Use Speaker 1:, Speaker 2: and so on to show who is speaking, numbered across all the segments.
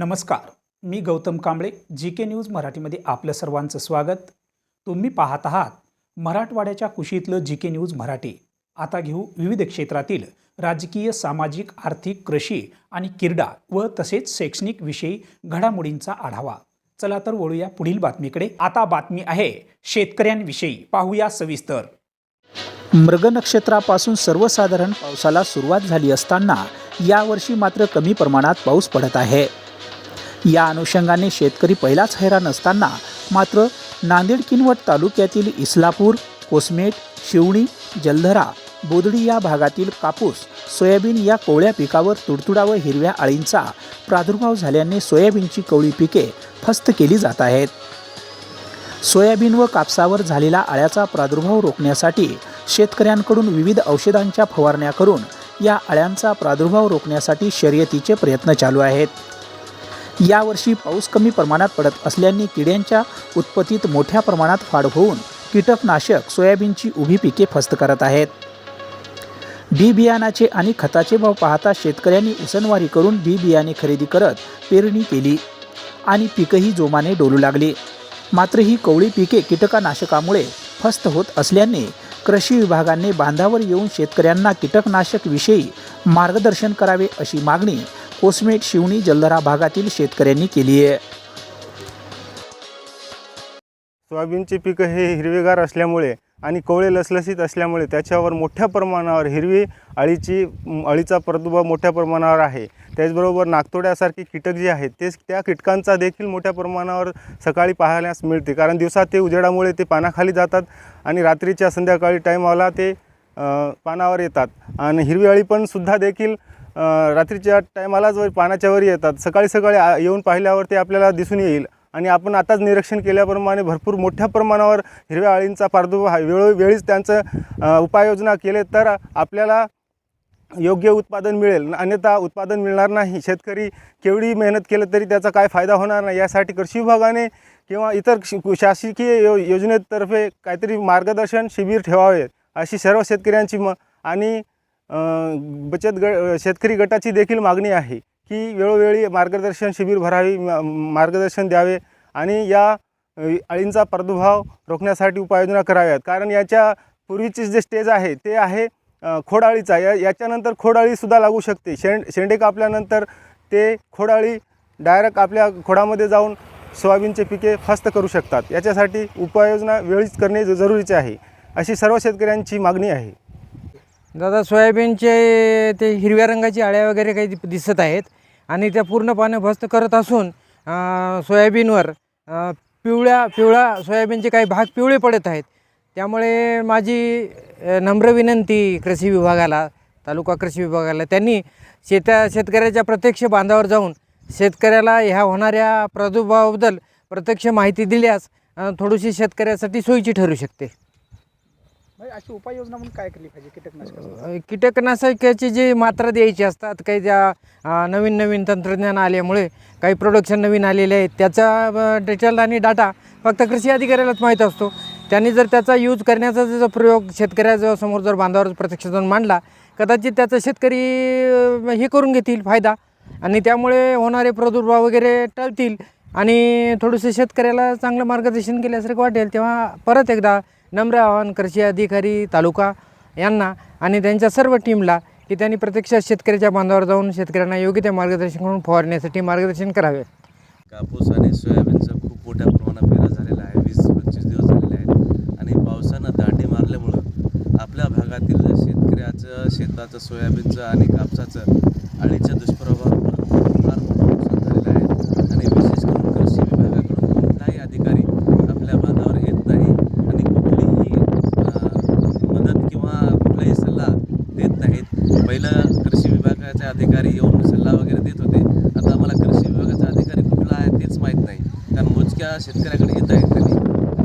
Speaker 1: नमस्कार. मी Gautam Kamble G K news मराठीमध्ये आपलं सर्वांचं स्वागत. तुम्ही पाहत आहात मराठवाड्याच्या कुशीतलं जी के न्यूज मराठी. आता घेऊ विविध क्षेत्रातील राजकीय सामाजिक आर्थिक कृषी आणि क्रीडा व तसेच शैक्षणिक विषयी घडामोडींचा आढावा. चला तर वळूया पुढील बातमीकडे. आता बातमी आहे शेतकऱ्यांविषयी. पाहूया सविस्तर. मृग नक्षत्रापासून सर्वसाधारण पावसाला सुरुवात झाली असताना यावर्षी मात्र कमी प्रमाणात पाऊस पडत आहे. या अनुषंगाने शेतकरी पहिलाच हैराण असताना मात्र नांदेड किनवट तालुक्यातील इस्लापूर कोसमेट शिवणी जलधरा बोदडी या भागातील कापूस सोयाबीन या कोवळ्या पिकावर तुडतुडा व हिरव्या आळींचा प्रादुर्भाव झाल्याने सोयाबीनची कोवळी पिके फस्त केली जात आहेत. सोयाबीन व कापसावर झालेला आळ्याचा प्रादुर्भाव रोखण्यासाठी शेतकऱ्यांकडून विविध औषधांच्या फवारण्या करून या आळ्यांचा प्रादुर्भाव रोखण्यासाठी शर्यतीचे प्रयत्न चालू आहेत. यावर्षी पाऊस कमी प्रमाणात पडत असल्याने किड्यांच्या उत्पत्तीत मोठ्या प्रमाणात वाढ होऊन कीटकनाशक सोयाबीनची उभी पिके फस्त करत आहेत. बी बियाणाचे आणि खताचे भाव पाहता शेतकऱ्यांनी उसनवारी करून बी बियाणे खरेदी करत पेरणी केली आणि पिकंही जोमाने डोलू लागली. मात्र ही कवळी पिके कीटकनाशकामुळे फस्त होत असल्याने कृषी विभागाने बांधावर येऊन शेतकऱ्यांना कीटकनाशक विषयी मार्गदर्शन करावे अशी मागणी कोसमेट शिवणी जल्लरा भागातील शेतकऱ्यांनी केली आहे.
Speaker 2: सोयाबीनचे पिकं हे हिरवेगार असल्यामुळे आणि कोवळे लसलसीत असल्यामुळे त्याच्यावर मोठ्या प्रमाणावर हिरवी अळीची अळीचा प्रादुर्भाव मोठ्या प्रमाणावर आहे. त्याचबरोबर नागतोड्यासारखे कीटक जे आहेत ते त्या कीटकांचा देखील मोठ्या प्रमाणावर सकाळी पाहण्यास मिळते. कारण दिवसात ते उजेडामुळे ते पानाखाली जातात आणि रात्रीच्या संध्याकाळी टाईमाला ते पानावर येतात. आणि हिरवी अळी पण सुद्धा देखील रात्रीच्या टायमालाच वर पानाच्या वर येतात सकाळी सकाळी येऊन पाहिल्यावर ते आपल्याला दिसून येईल. आणि आपण आताच निरीक्षण केल्याप्रमाणे भरपूर मोठ्या प्रमाणावर हिरव्या अळींचा प्रादुर्भाव वेळोवेळीच त्यांचं उपाययोजना केले तर आपल्याला योग्य उत्पादन मिळेल. अन्यथा उत्पादन मिळणार नाही. शेतकरी केवढी मेहनत केलं तरी त्याचा काय फायदा होणार नाही. यासाठी कृषी विभागाने किंवा इतर शासकीय यो योजनेतर्फे काहीतरी मार्गदर्शन शिबिर ठेवावे अशी सर्व शेतकऱ्यांची म आणि बचत ग शेतकरी गटाची देखील मागणी आहे की वेळोवेळी मार्गदर्शन शिबिर भरावी म- मार्गदर्शन द्यावे आणि या अळींचा प्रादुर्भाव रोखण्यासाठी उपाययोजना कराव्यात. कारण याच्या पूर्वीचे जे स्टेज आहे ते आहे खोडाळीचा. या याच्यानंतर खोडाळीसुद्धा लागू शकते. शेंड शेंडे कापल्यानंतर ते खोडाळी डायरेक्ट आपल्या खोडामध्ये जाऊन सोयाबीनचे पिके फस्त करू शकतात. याच्यासाठी उपाययोजना वेळीच करणे जरुरीचे आहे. अशी सर्व शेतकऱ्यांची मागणी आहे.
Speaker 3: दादा सोयाबीनचे ते हिरव्या रंगाची आळ्या वगैरे काही दिसत आहेत आणि त्या पूर्ण पानं भस्त करत असून सोयाबीनवर पिवळ्या पिवळा सोयाबीनचे काही भाग पिवळे पडत आहेत. त्यामुळे माझी नम्र विनंती कृषी विभागाला तालुका कृषी विभागाला. त्यांनी शेता शेतकऱ्याच्या प्रत्यक्ष बांधावर जाऊन शेतकऱ्याला ह्या होणाऱ्या प्रादुर्भावाबद्दल प्रत्यक्ष माहिती दिल्यास थोडीशी शेतकऱ्यासाठी सोयीची ठरू शकते.
Speaker 1: म्हणजे अशी उपाययोजना म्हणून काय केली पाहिजे? कीटकनाशक
Speaker 3: कीटकनाशकाची जी मात्रा द्यायची असतात काही त्या नवीन नवीन तंत्रज्ञान आल्यामुळे काही प्रोडक्शन नवीन आलेले आहेत त्याचा डिटेल आणि डाटा फक्त कृषी अधिकाऱ्यालाच माहीत असतो. त्यांनी जर त्याचा यूज करण्याचा जर प्रयोग शेतकऱ्याजवळ समोर जर बांधावर प्रत्यक्ष जाऊन मांडला कदाचित त्याचा शेतकरी हे करून घेतील फायदा. आणि त्यामुळे होणारे प्रादुर्भाव वगैरे टळतील आणि थोडंसं शेतकऱ्याला चांगलं मार्गदर्शन केल्यासारखं वाटेल तेव्हा परत एकदा नम्र आवाहन कृषी अधिकारी तालुका यांना आणि त्यांच्या सर्व टीमला की त्यांनी प्रत्यक्षात शेतकऱ्याच्या बांधावर जाऊन शेतकऱ्यांना योग्य ते मार्गदर्शन करून फवारण्यासाठी मार्गदर्शन करावे.
Speaker 4: कापूस आणि सोयाबीनचा खूप मोठ्या प्रमाणात पेरा झालेला आहे. वीस पंचवीस दिवस झालेले आहेत. आणि पावसानं दांडी मारल्यामुळं आपल्या भागातील शेतकऱ्याचं शेताचं सोयाबीनचं आणि कापसाचं अळीचा दुष्प्रभाव फार मोठं नुकसान झालेलं आहे आणि विशेष करून कृषी विभागाकडून कोणताही अधिकारी आपल्या बांधावर येत नाही आणि कुठलीही अं, मदत किंवा कुठलाही सल्ला देत नाहीत पहिलं कृषी विभागाचे अधिकारी येऊन सल्ला वगैरे देत होते. आता आम्हाला कृषी विभागाचा अधिकारी कुठला आहे तेच माहीत नाही. कारण मोजक्या शेतकऱ्याकडे येत आहेत त्यांनी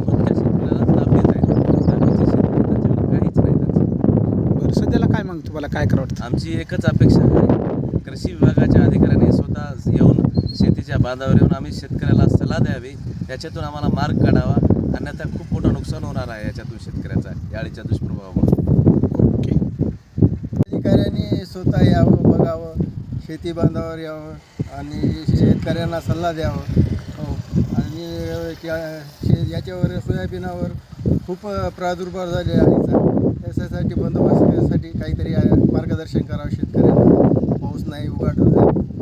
Speaker 4: मोजक्या शेतकऱ्यालाच लाभ देत आहेत बाकीचे शेतकरी त्याच्यावर काहीच नाही. त्यांचं
Speaker 1: बरं सध्याला काय मग तुम्हाला काय करावं वाटतं?
Speaker 4: आमची एकच अपेक्षा आहे. कृषी विभागाच्या अधिकाऱ्याने स्वतः येऊन शेतीच्या बांधावर येऊन आम्ही शेतकऱ्याला सल्ला द्यावी. त्याच्यातून आम्हाला मार्ग काढावा. अन्यथा खूप मोठं नुकसान होणार आहे याच्यातून शेतकऱ्याचा याळीच्या दुष्प्रभावामुळे.
Speaker 5: शेतकऱ्यांनी स्वतः यावं बघावं शेती बांधावर यावं आणि शेतकऱ्यांना सल्ला द्यावा. हो. आणि शे याच्यावर सोयाबीनावर खूप प्रादुर्भाव झाले अळीचा त्याच्यासाठी बंदोबस्तासाठी काहीतरी मार्गदर्शन करावं शेतकऱ्यांना. पाऊस नाही उघाड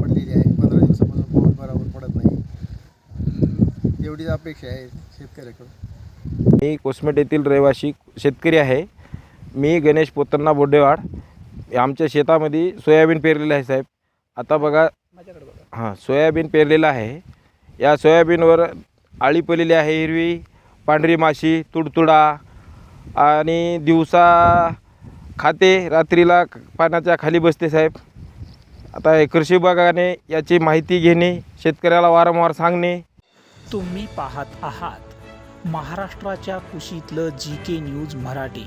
Speaker 5: पडलेली आहे. पंधरा दिवसापासून पाऊस बरोबर पडत नाही. एवढीच अपेक्षा आहे शेतकऱ्याकडून.
Speaker 6: मी कोसमेट येथील रहिवासी शेतकरी आहे. मी गणेश पोतन्ना बोडेवाड. आमच्या शेतामध्ये सोयाबीन पेरलेलं आहे साहेब. आता बघा. हां सोयाबीन पेरलेलं आहे. या सोयाबीनवर आळी पडलेली आहे हिरवी पांढरी माशी तुडतुडा आणि दिवसा खाते रात्रीला पाण्याच्या खाली बसते साहेब. आता हे कृषी विभागाने याची माहिती घेणे शेतकऱ्याला वारंवार सांगणे.
Speaker 1: तुम्ही पाहत आहात महाराष्ट्राच्या कुशीतलं जी के न्यूज मराठी.